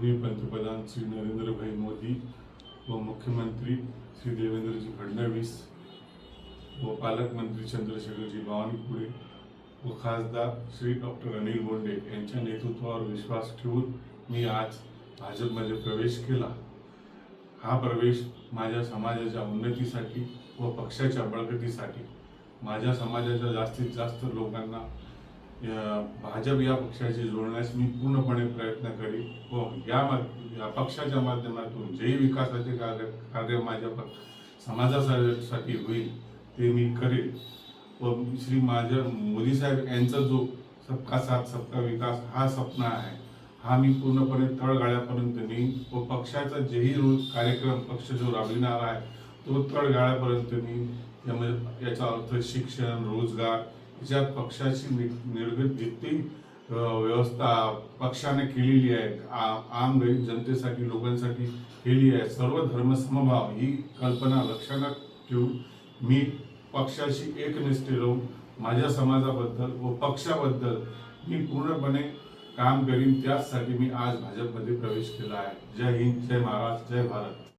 मी पंतप्रधान श्री नरेंद्रभाई मोदी व मुख्यमंत्री श्री देवेंद्रजी फडणवीस व पालकमंत्री चंद्रशेखरजी बावनकुळे व खासदार श्री डॉक्टर अनिल बोंडे यांच्या नेतृत्वावर विश्वास ठेवून मी आज भाजपमध्ये प्रवेश केला. हा प्रवेश माझ्या समाजाच्या उन्नतीसाठी व पक्षाच्या बळकटीसाठी माझ्या समाजाच्या जास्तीत जास्त लोकांना भाजप या पक्षाशी जोडण्यास मी पूर्णपणे प्रयत्न करीन. व या मा- या पक्षाच्या माध्यमातून जे विकासाचे कार्य कार्य माझ्या प- समाजासाठी होईल ते मी करेन. व श्री माझ्या मोदी साहेब यांचा जो सबका साथ सबका विकास हा सपना आहे हा मी पूर्णपणे तळगाळ्यापर्यंत नेईन. व पक्षाचा जेही रोज कार्यक्रम पक्ष जो राबविणार आहे तो तळगाळ्यापर्यंत नेईन. त्यामध्ये याचा अर्थ शिक्षण रोजगार ज्या पक्षाची नि- निर्गत जितकी व्यवस्था पक्षाने केलेली आहे आम जनतेसाठी लोकांसाठी केली आहे सर्व धर्मसमभाव ही कल्पना लक्षात ठेवून मी पक्षाशी एकनिष्ठ राहून माझ्या समाजाबद्दल व पक्षाबद्दल मी पूर्णपणे काम करीन त्याचसाठी मी आज भाजपमध्ये प्रवेश केला आहे. जय हिंद जय महाराज जय भारत.